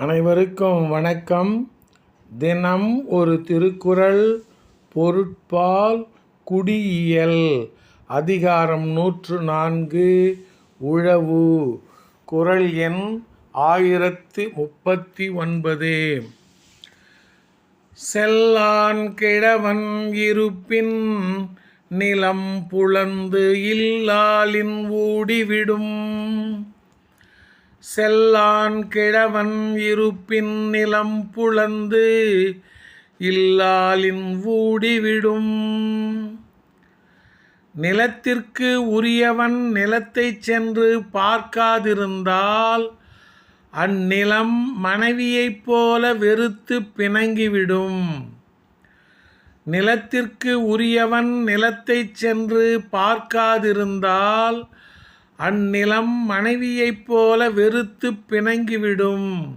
அனைவருக்கும் வணக்கம். தினம் ஒரு திருக்குறள் பொருட்பால் குடியியல் அதிகாரம் நூற்று நான்கு உழவு. குறள் எண் ஆயிரத்து முப்பத்தி ஒன்பது. செல்லான் கிழவன் இருப்பின் நிலம் புலந்து இல்லாலின் ஊடிவிடும். செல்லான் கிழவன் இருப்பின் நிலம் புலந்து இல்லாலின் ஊடிவிடும் நிலத்திற்கு உரியவன் நிலத்தைச் சென்று பார்க்காதிருந்தால் அந்நிலம் மனைவியைப் போல வெறுத்து பிணங்கிவிடும். நிலத்திற்கு உரியவன் நிலத்தைச் சென்று பார்க்காதிருந்தால் அந்நிலம் மனைவியைப் போல வெறுத்து பிணங்கிவிடும்.